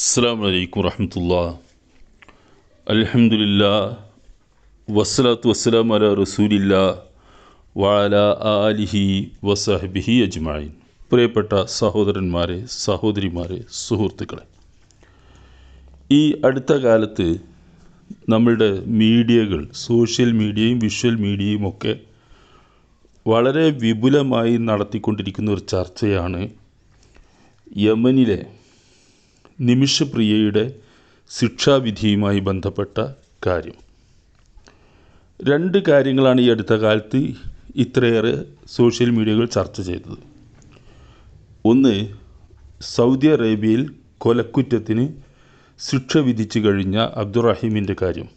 അസ്സാം വലൈക്കും വറഹമത്തുള്ള. അലഹമുല്ല വസ്സലാത്തു വസ്സലാം അല റസൂലില്ല വാല ആലിഹി വസഹബിഹി അജ്മായിൻ പ്രിയപ്പെട്ട സഹോദരന്മാരെ സഹോദരിമാരെ സുഹൃത്തുക്കളെ ഈ അടുത്ത കാലത്ത് നമ്മളുടെ മീഡിയകൾ സോഷ്യൽ മീഡിയയും വിഷ്വൽ മീഡിയയും ഒക്കെ വളരെ വിപുലമായി നടത്തിക്കൊണ്ടിരിക്കുന്ന ഒരു ചർച്ചയാണ് യമനിലെ നിമിഷപ്രിയയുടെ ശിക്ഷാവിധിയുമായി ബന്ധപ്പെട്ട കാര്യം. രണ്ട് കാര്യങ്ങളാണ് ഈ അടുത്ത കാലത്ത് ഇത്രയേറെ സോഷ്യൽ മീഡിയകൾ ചർച്ച ചെയ്തത്. ഒന്ന് സൗദി അറേബ്യയിൽ കൊലക്കുറ്റത്തിന് ശിക്ഷ വിധിച്ചു കഴിഞ്ഞ അബ്ദുറഹീമിന്റെ കാര്യം.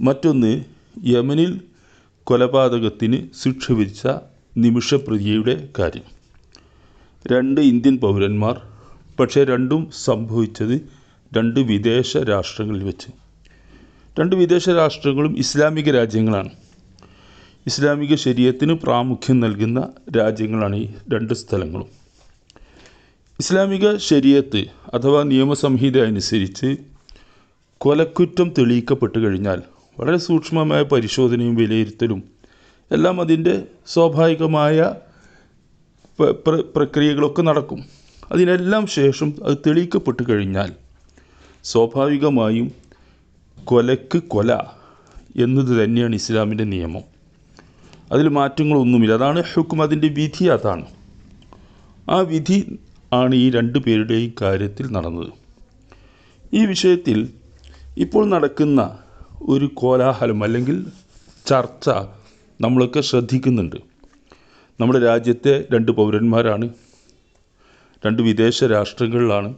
മറ്റൊന്ന് യമനിൽ കൊലപാതകത്തിന് ശിക്ഷ വിധിച്ച നിമിഷപ്രിയയുടെ കാര്യം. രണ്ട് ഇന്ത്യൻ പൗരന്മാർ പക്ഷേ രണ്ടും സംഭവിച്ചത് രണ്ട് വിദേശ രാഷ്ട്രങ്ങളിൽ വെച്ച്. രണ്ട് വിദേശ രാഷ്ട്രങ്ങളും ഇസ്ലാമിക രാജ്യങ്ങളാണ്. ഇസ്ലാമിക ശരീരത്തിന് പ്രാമുഖ്യം നൽകുന്ന രാജ്യങ്ങളാണ് ഈ രണ്ട് സ്ഥലങ്ങളും. ഇസ്ലാമിക ശരീരത്ത് അഥവാ നിയമസംഹിത അനുസരിച്ച് കൊലക്കുറ്റം തെളിയിക്കപ്പെട്ട് കഴിഞ്ഞാൽ വളരെ സൂക്ഷ്മമായ പരിശോധനയും വിലയിരുത്തലും എല്ലാം അതിന്റെ സ്വാഭാവികമായ പ്ര- പ്ര- പ്രക്രിയകളൊക്കെ നടക്കും. അതിനെല്ലാം ശേഷം അത് തെളിയിക്കപ്പെട്ടു കഴിഞ്ഞാൽ സ്വാഭാവികമായും കൊലക്ക് കൊല എന്നത് തന്നെയാണ് ഇസ്ലാമിന്റെ നിയമം. അതിൽ മാറ്റങ്ങളൊന്നുമില്ല. അതാണ് ഹുക്കും അതിന്റെ വിധി അതാണ്. ആ വിധി ആണ് ഈ രണ്ട് പേരുടെയും കാര്യത്തിൽ നടന്നത്. ഈ വിഷയത്തിൽ ഇപ്പോൾ നടക്കുന്ന ഒരു കോലാഹലം അല്ലെങ്കിൽ ചർച്ച നമ്മളൊക്കെ ശ്രദ്ധിക്കുന്നുണ്ട്. നമ്മുടെ രാജ്യത്തെ രണ്ട് പൗരന്മാരാണ് രണ്ട് വിദേശ രാഷ്ട്രങ്ങളിലാണ്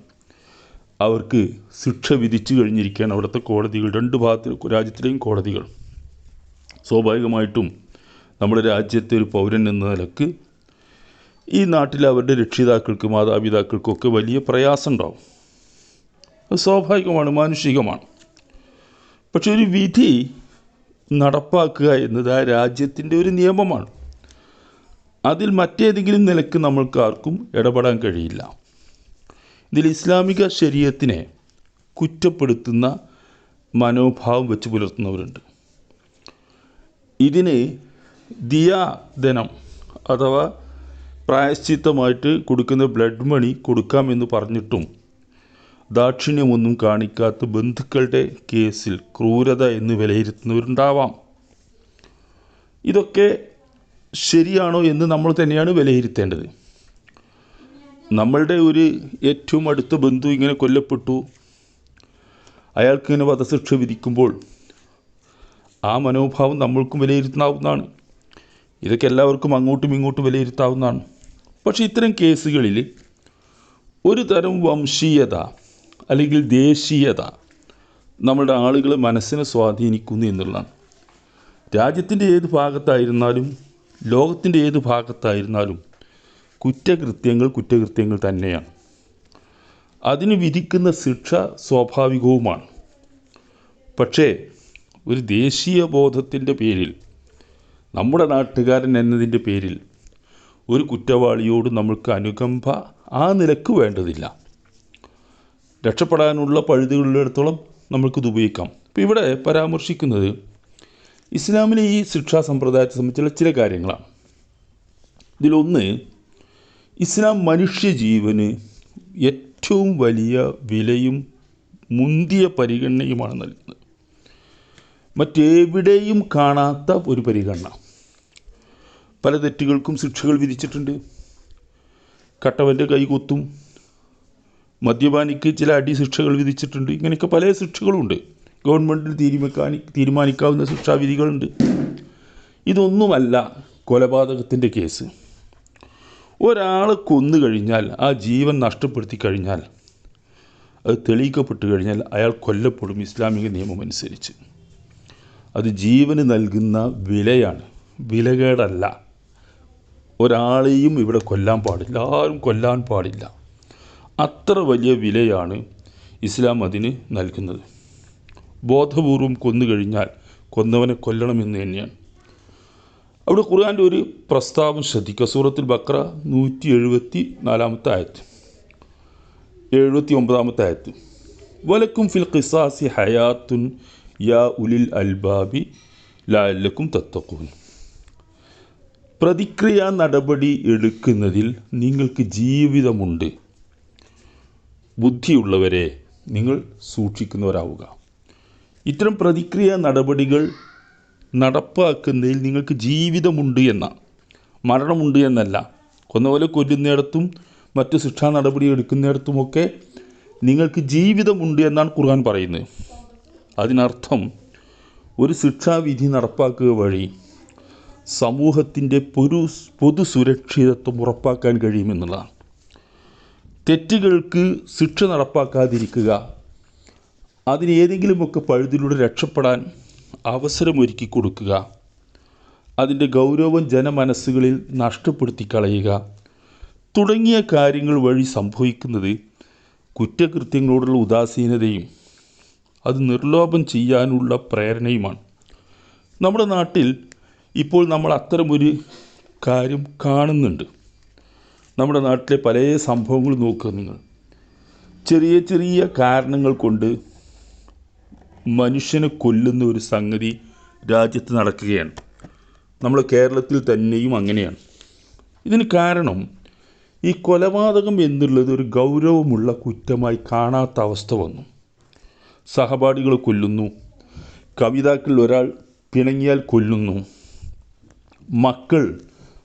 അവർക്ക് ശിക്ഷ വിധിച്ചു കഴിഞ്ഞിരിക്കുകയാണ് അവിടുത്തെ കോടതികൾ. രണ്ട് ഭാഗത്ത് രാജ്യത്തിലെയും കോടതികൾ. സ്വാഭാവികമായിട്ടും നമ്മുടെ രാജ്യത്തെ ഒരു പൗരൻ എന്ന നിലയ്ക്ക് ഈ നാട്ടിലെ അവരുടെ രക്ഷിതാക്കൾക്ക് മാതാപിതാക്കൾക്കൊക്കെ വലിയ പ്രയാസം ഉണ്ടാവും അത് സ്വാഭാവികമാണ് മാനുഷികമാണ്. പക്ഷെ ഒരു വിധി നടപ്പാക്കുക എന്നത് ആ രാജ്യത്തിന്റെ ഒരു നിയമമാണ്. അതിൽ മറ്റേതെങ്കിലും നിലയ്ക്ക് നമ്മൾക്ക് ആർക്കും ഇടപെടാൻ കഴിയില്ല. ഇതിൽ ഇസ്ലാമിക ശരീരത്തിനെ കുറ്റപ്പെടുത്തുന്ന മനോഭാവം വെച്ച് പുലർത്തുന്നവരുണ്ട്. ഇതിന് ദിയാധനം അഥവാ പ്രായശ്ചിത്തമായിട്ട് കൊടുക്കുന്ന ബ്ലഡ് മണി കൊടുക്കാമെന്ന് പറഞ്ഞിട്ടും ദാക്ഷിണ്യമൊന്നും കാണിക്കാത്ത ബന്ധുക്കളുടെ കേസിൽ ക്രൂരത എന്ന് വിലയിരുത്തുന്നവരുണ്ടാവാം. ഇതൊക്കെ ശരിയാണോ എന്ന് നമ്മൾ തന്നെയാണ് വിലയിരുത്തേണ്ടത്. നമ്മളുടെ ഒരു ഏറ്റവും അടുത്ത ബന്ധു ഇങ്ങനെ കൊല്ലപ്പെട്ടു. അയാൾക്ക് ഇങ്ങനെ വധശിക്ഷ വിധിക്കുമ്പോൾ ആ മനോഭാവം നമ്മൾക്കും വിലയിരുത്താവുന്നതാണ്. ഇതൊക്കെ എല്ലാവർക്കും അങ്ങോട്ടും ഇങ്ങോട്ടും വിലയിരുത്താവുന്നതാണ്. പക്ഷേ ഇത്തരം കേസുകളിൽ ഒരു തരം വംശീയത അല്ലെങ്കിൽ ദേശീയത നമ്മുടെ ആളുകളെ മനസ്സിനെ സ്വാധീനിക്കുന്നു എന്നുള്ളതാണ്. രാജ്യത്തിന്റെ ഏത് ഭാഗത്തായിരുന്നാലും ലോകത്തിന്റെ ഏത് ഭാഗത്തായിരുന്നാലും കുറ്റകൃത്യങ്ങൾ കുറ്റകൃത്യങ്ങൾ തന്നെയാണ്. അതിന് വിധിക്കുന്ന ശിക്ഷ സ്വാഭാവികവുമാണ്. പക്ഷേ ഒരു ദേശീയ ബോധത്തിന്റെ പേരിൽ നമ്മുടെ നാട്ടുകാരൻ എന്നതിന്റെ പേരിൽ ഒരു കുറ്റവാളിയോട് നമ്മൾക്ക് അനുകമ്പ ആ നിലയ്ക്ക് വേണ്ടതില്ല. രക്ഷപ്പെടാനുള്ള പഴുതുകളിടത്തോളം നമ്മൾക്കിത് ഉപയോഗിക്കാം. ഇപ്പോൾ ഇവിടെ പരാമർശിക്കുന്നത് ഇസ്ലാമിലെ ഈ ശിക്ഷാ സമ്പ്രദായത്തെ സംബന്ധിച്ചുള്ള ചില കാര്യങ്ങളാണ്. ഇതിലൊന്ന് ഇസ്ലാം മനുഷ്യജീവന് ഏറ്റവും വലിയ വിലയും മുന്തിയ പരിഗണനയുമാണ് നൽകുന്നത്. മറ്റെവിടെയും കാണാത്ത ഒരു പരിഗണന. പല തെറ്റുകൾക്കും ശിക്ഷകൾ വിധിച്ചിട്ടുണ്ട്. കട്ടവന്റെ കൈകൊത്തും മദ്യപാനിക്ക് ചില അടി ശിക്ഷകൾ വിധിച്ചിട്ടുണ്ട്. ഇങ്ങനെയൊക്കെ പല ശിക്ഷകളുണ്ട്. ഗവൺമെന്റിൽ തീരുമാനി തീരുമാനിക്കാവുന്ന ശിക്ഷാവിധികളുണ്ട് ഇതൊന്നുമല്ല കൊലപാതകത്തിന്റെ കേസ്. ഒരാൾ കൊന്നു കഴിഞ്ഞാൽ ആ ജീവൻ നഷ്ടപ്പെടുത്തി കഴിഞ്ഞാൽ അത് തെളിയിക്കപ്പെട്ട് കഴിഞ്ഞാൽ അയാൾ കൊല്ലപ്പെടും ഇസ്ലാമിക നിയമം അനുസരിച്ച് അത് ജീവന് നൽകുന്ന വിലയാണ്. വിലകേടല്ല. ഒരാളെയും ഇവിടെ കൊല്ലാൻ പാടില്ല. ആരും കൊല്ലാൻ പാടില്ല. അത്ര വലിയ വിലയാണ് ഇസ്ലാം അതിന് നൽകുന്നത്. ബോധപൂർവം കൊന്നു കഴിഞ്ഞാൽ കൊന്നവനെ കൊല്ലണമെന്ന് തന്നെയാണ്. അവിടെ ഖുർആാന്റെ ഒരു പ്രസ്താവം ശ്രദ്ധിക്കുക. സൂറത്തിൽ ബക്ര നൂറ്റി എഴുപത്തി നാലാമത്തെ ആയത്ത്. എഴുപത്തി ഒമ്പതാമത്തെ ആയത്ത്. വലക്കും ഫിൽ ഖിസാസി ഹയാത്തുൻ യാ ഉലിൽ അൽബാബി ലാലക്കും തത്തക്കൂൻ പ്രതിക്രിയാ നടപടി എടുക്കുന്നതിൽ നിങ്ങൾക്ക് ജീവിതമുണ്ട്. ബുദ്ധിയുള്ളവരെ നിങ്ങൾ സൂക്ഷിക്കുന്നവരാവുക. ഇത്തരം പ്രതിക്രിയ നടപടികൾ നടപ്പാക്കുന്നതിൽ നിങ്ങൾക്ക് ജീവിതമുണ്ട് എന്ന മരണമുണ്ട് എന്നല്ല കൊന്നപോലെ കൊല്ലുന്നിടത്തും മറ്റു ശിക്ഷാ നടപടി എടുക്കുന്നിടത്തുമൊക്കെ നിങ്ങൾക്ക് ജീവിതമുണ്ട് എന്നാണ് ഖുർആൻ പറയുന്നത്. അതിനർത്ഥം ഒരു ശിക്ഷാവിധി നടപ്പാക്കുക വഴി സമൂഹത്തിന്റെ പൊതു പൊതു സുരക്ഷിതത്വം ഉറപ്പാക്കാൻ കഴിയുമെന്നുള്ളതാണ്. തെറ്റുകൾക്ക് ശിക്ഷ നടപ്പാക്കാതിരിക്കുക അതിന് ഏതെങ്കിലുമൊക്കെ പഴുതിലൂടെ രക്ഷപ്പെടാൻ അവസരമൊരുക്കി കൊടുക്കുക. അതിന്റെ ഗൗരവം ജനമനസ്സുകളിൽ നഷ്ടപ്പെടുത്തി കളയുക തുടങ്ങിയ കാര്യങ്ങൾ വഴി സംഭവിക്കുന്നത് കുറ്റകൃത്യങ്ങളോടുള്ള ഉദാസീനതയും അത് നിർലോഭം ചെയ്യാനുള്ള പ്രേരണയുമാണ്. നമ്മുടെ നാട്ടിൽ ഇപ്പോൾ നമ്മൾ അത്തരമൊരു കാര്യം കാണുന്നുണ്ട്. നമ്മുടെ നാട്ടിലെ പല സംഭവങ്ങൾ നോക്കുക നിങ്ങൾ. ചെറിയ ചെറിയ കാരണങ്ങൾ കൊണ്ട് മനുഷ്യനെ കൊല്ലുന്ന ഒരു സംഗതി രാജ്യത്ത് നടക്കുകയാണ്. നമ്മൾ കേരളത്തിൽ തന്നെയും അങ്ങനെയാണ്. ഇതിന് കാരണം ഈ കൊലപാതകം എന്നുള്ളത് ഒരു ഗൗരവമുള്ള കുറ്റമായി കാണാത്ത അവസ്ഥ വന്നു. സഹപാഠികൾ കൊല്ലുന്നു. കവിതാക്കളിൽ ഒരാൾ പിണങ്ങിയാൽ കൊല്ലുന്നു. മക്കൾ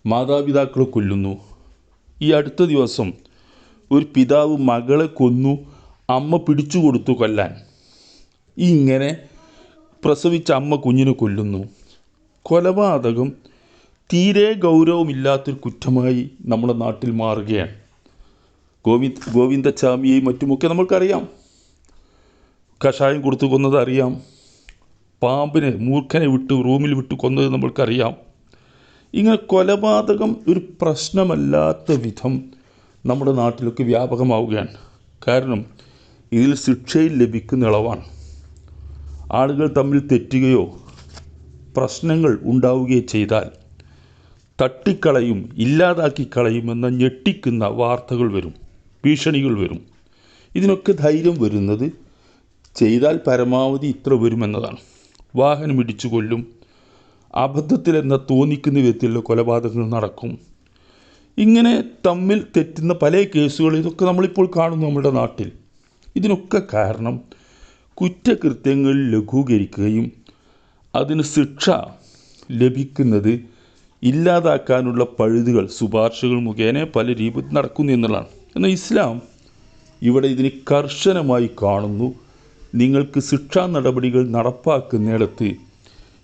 മാതാപിതാക്കൾ കൊല്ലുന്നു. ഈ അടുത്ത ദിവസം ഒരു പിതാവ് മകളെ കൊന്നു അമ്മ പിടിച്ചു കൊടുത്തു കൊല്ലാൻ. ഇങ്ങനെ പ്രസവിച്ച അമ്മ കുഞ്ഞിനെ കൊല്ലുന്നു. കൊലപാതകം തീരെ ഗൗരവമില്ലാത്തൊരു കുറ്റമായി നമ്മുടെ നാട്ടിൽ മാറുകയാണ്. ഗോവിന്ദ് ഗോവിന്ദച്ചാമിയെയും മറ്റുമൊക്കെ നമ്മൾക്കറിയാം. കഷായം കൊടുത്തു കൊന്നത് അറിയാം. പാമ്പിനെ മൂർഖനെ വിട്ട് റൂമിൽ വിട്ട് കൊന്നത് നമ്മൾക്കറിയാം. ഇങ്ങനെ കൊലപാതകം ഒരു പ്രശ്നമല്ലാത്ത വിധം നമ്മുടെ നാട്ടിലൊക്കെ വ്യാപകമാവുകയാണ്. കാരണം ഇതിൽ ശിക്ഷയിൽ ലഭിക്കുന്ന ഇളവാണ്. ആളുകൾ തമ്മിൽ തെറ്റുകയോ പ്രശ്നങ്ങൾ ഉണ്ടാവുകയോ ചെയ്താൽ തട്ടിക്കളയും ഇല്ലാതാക്കി കളയുമെന്ന ഞെട്ടിക്കുന്ന വാർത്തകൾ വരും ഭീഷണികൾ വരും. ഇതിനൊക്കെ ധൈര്യം വരുന്നത് ചെയ്താൽ പരമാവധി ഇത്ര വരുമെന്നതാണ്. വാഹനം ഇടിച്ചു കൊല്ലും അബദ്ധത്തിലെന്ന തോന്നിക്കുന്ന വിധത്തിലുള്ള കൊലപാതകങ്ങൾ നടക്കും. ഇങ്ങനെ തമ്മിൽ തെറ്റുന്ന പല കേസുകൾ ഇതൊക്കെ നമ്മളിപ്പോൾ കാണുന്നു നമ്മുടെ നാട്ടിൽ. ഇതിനൊക്കെ കാരണം കുറ്റകൃത്യങ്ങൾ ലഘൂകരിക്കുകയും അതിന് ശിക്ഷ ലഭിക്കുന്നത് ഇല്ലാതാക്കാനുള്ള പഴുതുകൾ ശുപാർശകൾ മുഖേന പല രീതിയിൽ നടക്കുന്നു എന്നുള്ളതാണ്. എന്നാൽ ഇസ്ലാം ഇവിടെ ഇതിന് കർശനമായി കാണുന്നു. നിങ്ങൾക്ക് ശിക്ഷാ നടപടികൾ നടപ്പാക്കുന്നിടത്ത്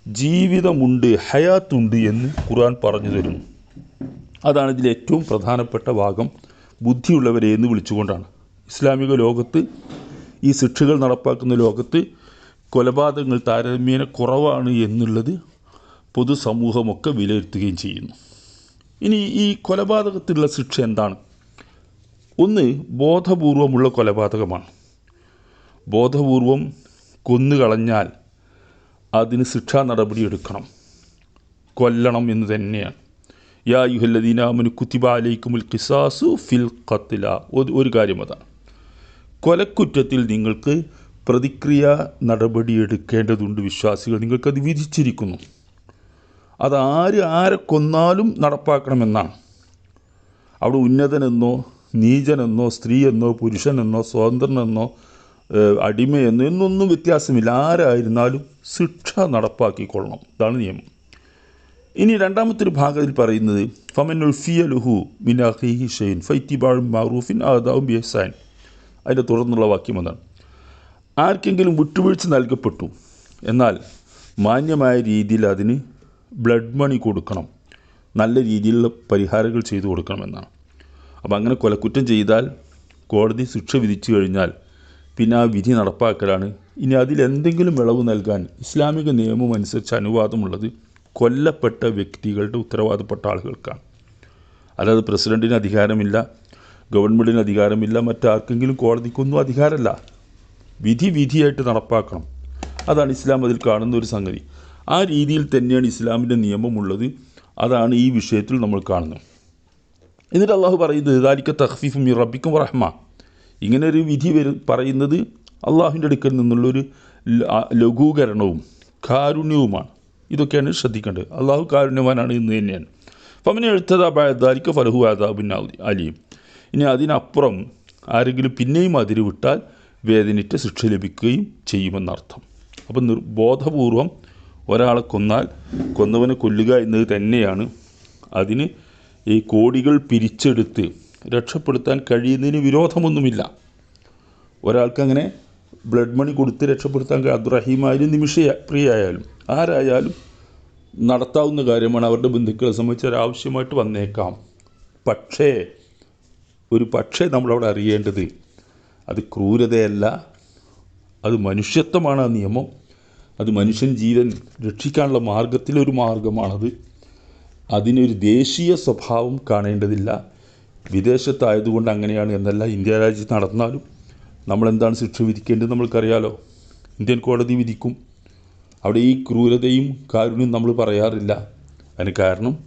ജീവിതമുണ്ട് ഹയാത്തുണ്ട് എന്ന് ഖുർആൻ പറഞ്ഞു തരുന്നു. അതാണ് ഇതിൽ ഏറ്റവും പ്രധാനപ്പെട്ട ഭാഗം. ബുദ്ധിയുള്ളവരെ എന്ന് വിളിച്ചുകൊണ്ടാണ്. ഇസ്ലാമിക ലോകത്ത് ഈ ശിക്ഷകൾ നടപ്പാക്കുന്ന ലോകത്ത് കൊലപാതകങ്ങൾ താരതമ്യേന കുറവാണ് എന്നുള്ളത് പൊതുസമൂഹമൊക്കെ വിലയിരുത്തുകയും ചെയ്യുന്നു. ഇനി ഈ കൊലപാതകത്തിലുള്ള ശിക്ഷ എന്താണ്? ഒന്ന് ബോധപൂർവമുള്ള കൊലപാതകമാണ്. ബോധപൂർവം കൊന്നുകളഞ്ഞാൽ അതിന് ശിക്ഷാ നടപടി എടുക്കണം. കൊല്ലണം എന്ന് തന്നെയാണ്. യാ യുഹല്ലദീനാമനു കുത്തിബാലയിക്കുമുൽ കിസാസു ഫിൽ ഖത്തില ഒരു കാര്യം അതാണ് കൊലക്കുറ്റത്തിൽ നിങ്ങൾക്ക് പ്രതിക്രിയ നടപടിയെടുക്കേണ്ടതുണ്ട് വിശ്വാസികൾ. നിങ്ങൾക്കത് വിധിച്ചിരിക്കുന്നു. അത് ആര് കൊന്നാലും നടപ്പാക്കണമെന്നാണ്. അവിടെ ഉന്നതനെന്നോ നീചനെന്നോ സ്ത്രീയെന്നോ പുരുഷനെന്നോ സ്വതന്ത്രനെന്നോ അടിമയെന്നോ എന്നൊന്നും വ്യത്യാസമില്ല. ആരായിരുന്നാലും ശിക്ഷ നടപ്പാക്കിക്കൊള്ളണം. ഇതാണ് നിയമം. ഇനി രണ്ടാമത്തെ ഭാഗത്തിൽ പറയുന്നത് ഫമൻ ഉൽഫിയലുഹു മിനാഹി ഷെയ്ൻ ഫൈത്തിബാഴും മാറൂഫിൻ ആദാവും ബിഹസാൻ അതിന്റെ തുടർന്നുള്ള വാക്യം എന്നാണ് ആർക്കെങ്കിലും വിട്ടുവീഴ്ച നൽകപ്പെട്ടു എന്നാൽ മാന്യമായ രീതിയിൽ അതിന് ബ്ലഡ് മണി കൊടുക്കണം നല്ല രീതിയിലുള്ള പരിഹാരങ്ങൾ ചെയ്തു കൊടുക്കണമെന്നാണ് അപ്പോൾ അങ്ങനെ കൊലക്കുറ്റം ചെയ്താൽ കോടതി ശിക്ഷ വിധിച്ചു കഴിഞ്ഞാൽ പിന്നെ ആ വിധി നടപ്പാക്കലാണ്. ഇനി അതിലെന്തെങ്കിലും ഇളവ് നൽകാൻ ഇസ്ലാമിക നിയമം അനുസരിച്ച് അനുവാദമുള്ളത് കൊല്ലപ്പെട്ട വ്യക്തികളുടെ ഉത്തരവാദപ്പെട്ട ആളുകൾക്കാണ്. അല്ലാതെ പ്രസിഡന്റിന് അധികാരമില്ല ഗവൺമെന്റിന് അധികാരമില്ല മറ്റാർക്കെങ്കിലും കോടതിക്കൊന്നും അധികാരമല്ല. വിധി വിധിയായിട്ട് നടപ്പാക്കണം. അതാണ് ഇസ്ലാം അതിൽ കാണുന്ന ഒരു സംഗതി. ആ രീതിയിൽ തന്നെയാണ് ഇസ്ലാമിന്റെ നിയമമുള്ളത്. അതാണ് ഈ വിഷയത്തിൽ നമ്മൾ കാണുന്നത്. എന്നിട്ട് അള്ളാഹു പറയുന്നത് ദാലിക്ക തഹ്ഫീഫും ഇറബിക്കും റഹ്മ. ഇങ്ങനെ ഒരു വിധി വരും പറയുന്നത് അള്ളാഹുവിന്റെ അടുക്കൽ നിന്നുള്ളൊരു ലഘൂകരണവും കാരുണ്യവുമാണ്. ഇതൊക്കെയാണ് ശ്രദ്ധിക്കേണ്ടത്. അള്ളാഹു കാരുണ്യവാനാണ് എന്ന് തന്നെയാണ്. അപ്പം അവനെ എഴുത്തതാ അബായതാലിക്ക് ഫലഹു ആദാബിൻ അലിയും ഇനി അതിനപ്പുറം ആരെങ്കിലും പിന്നെയും അതിര് വിട്ടാൽ വേദനിറ്റ് ശിക്ഷ ലഭിക്കുകയും ചെയ്യുമെന്നർത്ഥം. അപ്പം നിർബോധപൂർവം ഒരാളെ കൊന്നാൽ കൊന്നവനെ കൊല്ലുക എന്നത് തന്നെയാണ്. അതിന് ഈ കോടികൾ പിരിച്ചെടുത്ത് രക്ഷപ്പെടുത്താൻ കഴിയുന്നതിന് വിരോധമൊന്നുമില്ല. ഒരാൾക്കങ്ങനെ ബ്ലഡ് മണി കൊടുത്ത് രക്ഷപ്പെടുത്താൻ അബ്ദുറഹീമായാലും നിമിഷ പ്രിയായാലും ആരായാലും നടത്താവുന്ന കാര്യമാണ് അവരുടെ ബന്ധുക്കളെ സംബന്ധിച്ച് ഒരാവശ്യമായിട്ട് വന്നേക്കാം. പക്ഷേ ഒരു പക്ഷേ നമ്മളവിടെ അറിയേണ്ടത് അത് ക്രൂരതയല്ല. അത് മനുഷ്യത്വമാണ് ആ നിയമം. അത് മനുഷ്യൻ ജീവൻ രക്ഷിക്കാനുള്ള മാർഗത്തിലൊരു മാർഗമാണത് അതിനൊരു ദേശീയ സ്വഭാവം കാണേണ്ടതില്ല. വിദേശത്തായതുകൊണ്ട് അങ്ങനെയാണ് എന്നല്ല ഇന്ത്യ രാജ്യത്ത് നടന്നാലും നമ്മളെന്താണ് ശിക്ഷ വിധിക്കേണ്ടത് നമ്മൾക്കറിയാലോ? ഇന്ത്യൻ കോടതി വിധിക്കും. അവിടെ ഈ ക്രൂരതയും കാരുണ്യം നമ്മൾ പറയാറില്ല. അതിന് കാരണം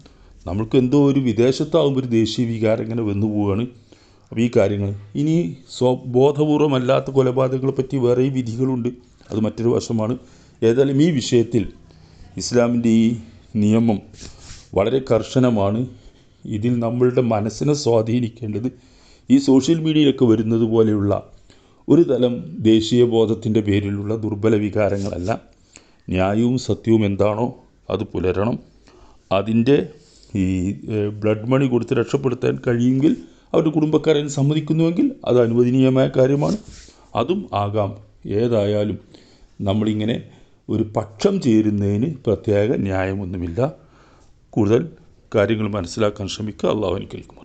നമ്മൾക്ക് എന്തോ ഒരു വിദേശത്താകുമ്പോൾ ഒരു ദേശീയ വികാരം ഇങ്ങനെ വന്നു പോവുകയാണ് അപ്പോൾ ഈ കാര്യങ്ങൾ. ഇനി സ്വബോധപൂർവമല്ലാത്ത കൊലപാതകങ്ങളെ പറ്റി വേറെയും വിധികളുണ്ട്. അത് മറ്റൊരു വശമാണ്. ഏതായാലും ഈ വിഷയത്തിൽ ഇസ്ലാമിന്റെ ഈ നിയമം വളരെ കർശനമാണ്. ഇതിൽ നമ്മളുടെ മനസ്സിനെ സ്വാധീനിക്കേണ്ടത് ഈ സോഷ്യൽ മീഡിയയിലൊക്കെ വരുന്നത് പോലെയുള്ള ഒരു തലം ദേശീയ ബോധത്തിന്റെ പേരിലുള്ള ദുർബല വികാരങ്ങളല്ല. ന്യായവും സത്യവും എന്താണോ അത് പുലരണം. അതിന്റെ ഈ ബ്ലഡ് മണി കൊടുത്ത് രക്ഷപ്പെടുത്താൻ കഴിയുമെങ്കിൽ അവരുടെ കുടുംബക്കാരൻ സമ്മതിക്കുന്നുവെങ്കിൽ അത് അനുവദനീയമായ കാര്യമാണ്. അതും ആകാം. ഏതായാലും നമ്മളിങ്ങനെ ഒരു പക്ഷം ചേരുന്നതിന് പ്രത്യേക ന്യായമൊന്നുമില്ല. കൂടുതൽ കാര്യങ്ങൾ മനസ്സിലാക്കാൻ ശ്രമിക്കുക. അള്ളാഹു അനുഗ്രഹിക്കുമാറാകട്ടെ.